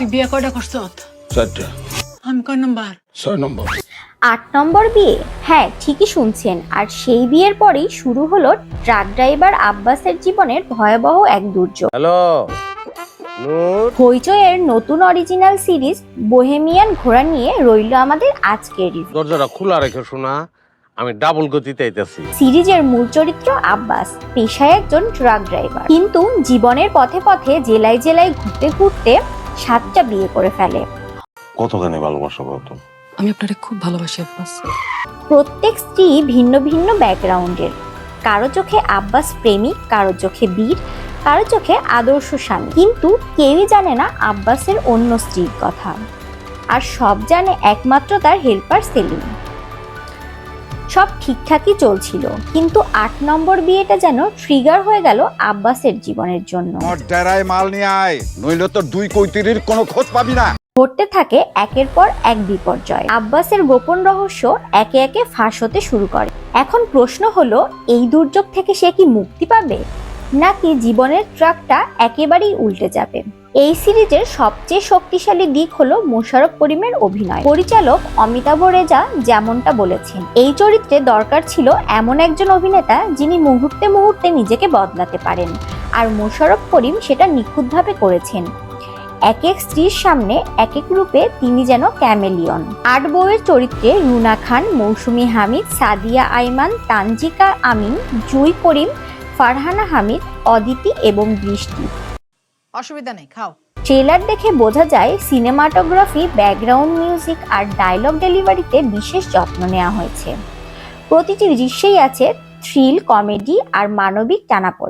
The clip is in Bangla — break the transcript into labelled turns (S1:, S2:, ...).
S1: তুই বিয়ে কয়টা করছ
S2: চারটা।
S1: আমি কয় নাম্বার?
S2: ছয় নম্বর।
S3: আট নম্বর বিয়ে? হ্যাঁ ঠিকই শুনছেন। আর সেই বিয়ের পরেই শুরু হলো ট্রাক ড্রাইভার আব্বাসের জীবনের ভয়াবহ এক দুর্যোগ।
S4: হ্যালো
S3: হইচয়ের নতুন অরিজিনাল সিরিজ বোহেমিয়ান ঘোড়া নিয়ে রইল আমাদের আজকের
S4: দরজাটা খোলা রেখে শোনা আমি ডাবল গতিতে আইতাছি।
S3: সিরিজের মূল চরিত্র আব্বাস পেশায় একজন ট্রাক ড্রাইভার কিন্তু জীবনের পথে পথে জেলায় জেলায় ঘুরতে ঘুরতে সাতটা বিয়ে করে ফেলে।
S2: কতখানি ভালোবাসা কত
S1: আমি আপনারে খুব ভালোবাসি আব্বাস।
S3: প্রত্যেক স্ত্রী ভিন্ন ভিন্ন ব্যাকগ্রাউন্ডের। কারও চোখে আব্বাস প্রেমিক কারও চোখে বীর কারও চোখে আদর্শ স্বামী। কিন্তু কেউই জানে না আব্বাসের অন্য স্ত্রীর কথা। আর সব জানে একমাত্র তার হেল্পার সেলিম। সব ঠিকঠাকই চলছিল। কিন্তু আট নম্বর বিয়েটা যেন ট্রিগার হয়ে গেল আব্বাসের জীবনের জন্য।
S5: ডেরায় মাল নিয়ে আয় নইলে তোর দুই কৈতিরির কোনো খোঁজ পাবি না।
S3: ঘটতে থাকে একের পর এক বিপর্যয়। আব্বাসের গোপন রহস্য একে একে ফাঁস হতে শুরু করে। এখন প্রশ্ন হলো এই দুর্যোগ থেকে সে কি মুক্তি পাবে? নাকি জীবনের ট্রাকটা একেবারেই উল্টে যাবে? এই সিরিজের সবচেয়ে শক্তিশালী দিক হলো মোশারফ করিমের অভিনয়। পরিচালক অমিতাভ রেজা যেমনটা বলেছেন, এই চরিত্রে দরকার ছিল এমন একজন অভিনেতা যিনি মুহূর্তে মুহূর্তে নিজেকে বদলাতে পারেন আর মোশারফ করিম সেটা নিখুঁতভাবে করেছেন। এক এক স্ত্রীর সামনে এক এক রূপে তিনি যেন ক্যামেলিয়ন। আট বউয়ের চরিত্রে রুনা খান, মৌসুমি হামিদ, সাদিয়া আইমান, তানজিকা আমিন, জুই করিম, ফারহানা হামিদ, অদিতি এবং বৃষ্টি।
S1: অসুবিধা নেই, খাও।
S3: ট্রেলার দেখে বোঝা যায় সিনেমাটোগ্রাফি, ব্যাকগ্রাউন্ড মিউজিক আর ডায়লগ ডেলিভারিতে বিশেষ যত্ন নেওয়া হয়েছে। প্রতিটি দৃশ্যেই আছে থ্রিল, কমেডি আর মানবিক টানাপোড়েন।